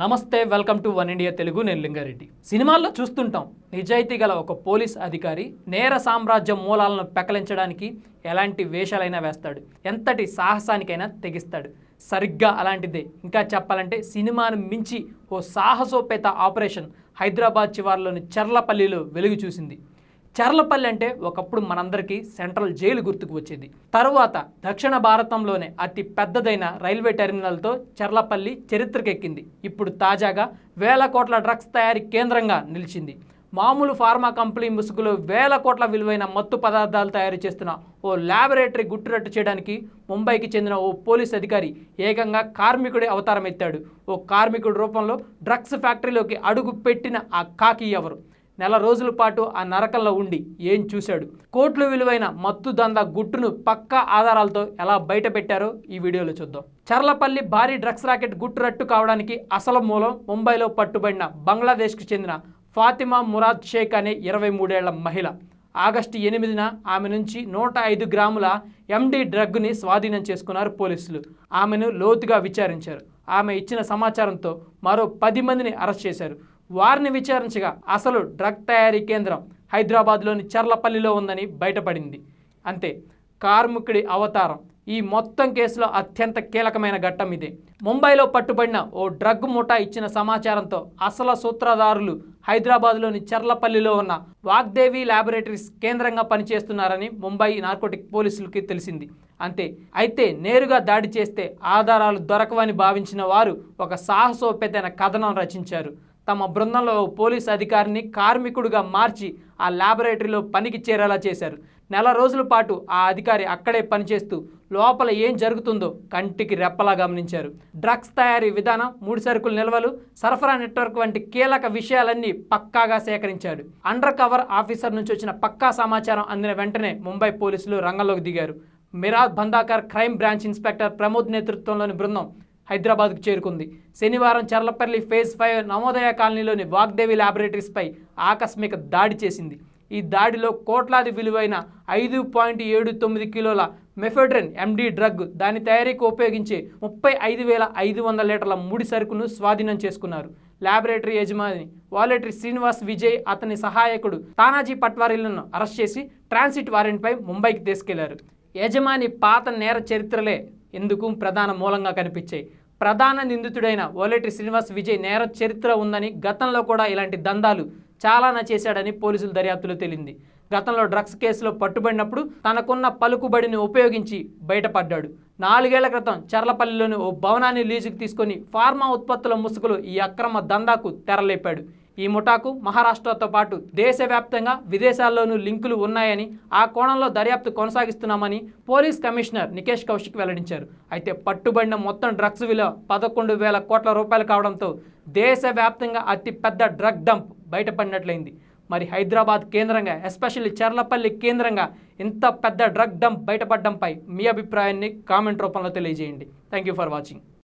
నమస్తే welcome to one India Telugu నేను లింగారెడ్డి. సినిమాల్లో చూస్తుంటాం నిజాయితీ గల ఒక పోలీస్ అధికారి నేర సామ్రాజ్యం మూలాలను పెకలించడానికి ఎలాంటి వేషాలైనా వేస్తాడు ఎంతటి సాహసానికైనా తెగిస్తాడు. సరిగ్గా అలాంటిదే. ఇంకా చెప్పాలంటే సినిమాను మించి ఓ సాహసోపేత ఆపరేషన్ హైదరాబాద్ చివార్లోని చర్లపల్లిలో వెలుగు చూసింది. చర్లపల్లి అంటే ఒకప్పుడు మనందరికీ సెంట్రల్ జైలు గుర్తుకు వచ్చేది. తరువాత దక్షిణ భారతంలోనే అతి పెద్దదైన రైల్వే టెర్మినల్తో చర్లపల్లి చరిత్రకెక్కింది. ఇప్పుడు తాజాగా వేల కోట్ల డ్రగ్స్ తయారీ కేంద్రంగా నిలిచింది. మామూలు ఫార్మా కంపెనీ ముసుగులో వేల కోట్ల విలువైన మత్తు పదార్థాలు తయారు చేస్తున్న ఓ ల్యాబొరేటరీ గుట్టురట్టు చేయడానికి ముంబైకి చెందిన ఓ పోలీస్ అధికారి ఏకంగా కార్మికుడి అవతారం ఎత్తాడు ఓ కార్మికుడి రూపంలో డ్రగ్స్ ఫ్యాక్టరీలోకి అడుగు పెట్టిన ఆ కాకి ఎవరు? నెల రోజుల పాటు ఆ నరకంలో ఉండి ఏం చూశాడు? కోట్లు విలువైన మత్తు దందా గుట్టును పక్కా ఆధారాలతో ఎలా బయటపెట్టారో ఈ వీడియోలో చూద్దాం. చర్లపల్లి భారీ డ్రగ్స్ రాకెట్ గుట్టు రట్టు కావడానికి అసలు మూలం ముంబైలో పట్టుబడిన బంగ్లాదేశ్కు చెందిన ఫాతిమా మురాద్ షేక్ అనే ఇరవై మూడేళ్ళ మహిళ. ఆగస్టు ఎనిమిదిన ఆమె నుంచి నూట ఐదు గ్రాముల ఎండి డ్రగ్ని స్వాధీనం చేసుకున్నారు పోలీసులు. ఆమెను లోతుగా విచారించారు. ఆమె ఇచ్చిన సమాచారంతో మరో పది మందిని అరెస్ట్ చేశారు. వారిని విచారించగా అసలు డ్రగ్ తయారీ కేంద్రం హైదరాబాద్లోని చర్లపల్లిలో ఉందని బయటపడింది. అంతే కార్ముకుడి అవతారం. ఈ మొత్తం కేసులో అత్యంత కీలకమైన ఘట్టం ఇదే. ముంబైలో పట్టుబడిన ఓ డ్రగ్ ముఠా ఇచ్చిన సమాచారంతో అసలు సూత్రధారులు హైదరాబాద్లోని చర్లపల్లిలో ఉన్న వాగ్దేవి ల్యాబొరేటరీస్ కేంద్రంగా పనిచేస్తున్నారని ముంబై నార్కోటిక్ పోలీసులకి తెలిసింది. అంతే అయితే నేరుగా దాడి చేస్తే ఆధారాలు దొరకవని భావించిన వారు ఒక సాహసోపేతైన కథనం రచించారు. తమ బృందంలో పోలీస్ అధికారిని కార్మికుడిగా మార్చి ఆ ల్యాబొరేటరీలో పనికి చేరేలా చేశారు. నెల రోజుల పాటు ఆ అధికారి అక్కడే పనిచేస్తూ లోపల ఏం జరుగుతుందో కంటికి రెప్పలా గమనించారు. డ్రగ్స్ తయారీ విధానం ముడి సరుకుల నిల్వలు సరఫరా నెట్వర్క్ వంటి కీలక విషయాలన్నీ పక్కాగా సేకరించాడు. అండర్ కవర్ ఆఫీసర్ నుంచి వచ్చిన పక్కా సమాచారం అందిన వెంటనే ముంబై పోలీసులు రంగంలోకి దిగారు. మిరాద్ బందాకర్ క్రైమ్ బ్రాంచ్ ఇన్స్పెక్టర్ ప్రమోద్ నేతృత్వంలోని బృందం హైదరాబాద్కు చేరుకుంది. శనివారం చర్లపల్లి ఫేజ్ ఫైవ్ నవోదయ కాలనీలోని వాగ్దేవి ల్యాబొరేటరీస్పై ఆకస్మిక దాడి చేసింది. ఈ దాడిలో కోట్లాది విలువైన ఐదు పాయింట్ ఏడు తొమ్మిది కిలోల మెఫెడ్రిన్ ఎండి డ్రగ్ దాని తయారీకి ఉపయోగించే ముప్పై ఐదు వేల ఐదు వందల లీటర్ల ముడి సరుకును స్వాధీనం చేసుకున్నారు. ల్యాబొరేటరీ యజమాని వాలెటరీ శ్రీనివాస్ విజయ్ అతని సహాయకుడు తానాజీ పట్వారీలను అరెస్ట్ చేసి ట్రాన్సిట్ వారెంట్పై ముంబైకి తీసుకెళ్ళారు. యజమాని పాత నేర చరిత్రలే ఎందుకు ప్రధాన మూలంగా కనిపించాయి? ప్రధాన నిందితుడైన ఓలేటి శ్రీనివాస్ విజయ్ నేర చరిత్ర ఉందని గతంలో కూడా ఇలాంటి దందాలు చాలానా చేశాడని పోలీసుల దర్యాప్తులో తేలింది. గతంలో డ్రగ్స్ కేసులో పట్టుబడినప్పుడు తనకున్న పలుకుబడిని ఉపయోగించి బయటపడ్డాడు. నాలుగేళ్ళ క్రితం చర్లపల్లిలోని ఓ భవనాన్ని లీజుకు తీసుకొని ఫార్మా ఉత్పత్తుల ముసుగులో ఈ అక్రమ దందాకు తెరలేపాడు. ఈ ముఠాకు మహారాష్ట్రతో పాటు దేశవ్యాప్తంగా విదేశాల్లోనూ లింకులు ఉన్నాయని ఆ కోణంలో దర్యాప్తు కొనసాగిస్తున్నామని పోలీస్ కమిషనర్ నికేష్ కౌశిక్ వెల్లడించారు. అయితే పట్టుబడిన మొత్తం డ్రగ్స్ విలువ పదకొండు వేల కోట్ల రూపాయలు కావడంతో దేశవ్యాప్తంగా అతిపెద్ద డ్రగ్ డంప్ బయటపడినట్లయింది. మరి హైదరాబాద్ కేంద్రంగా ఎస్పెషల్లీ చర్లపల్లి కేంద్రంగా ఇంత పెద్ద డ్రగ్ డంప్ బయటపడడంపై మీ అభిప్రాయాన్ని కామెంట్ రూపంలో తెలియజేయండి. Thank you for watching.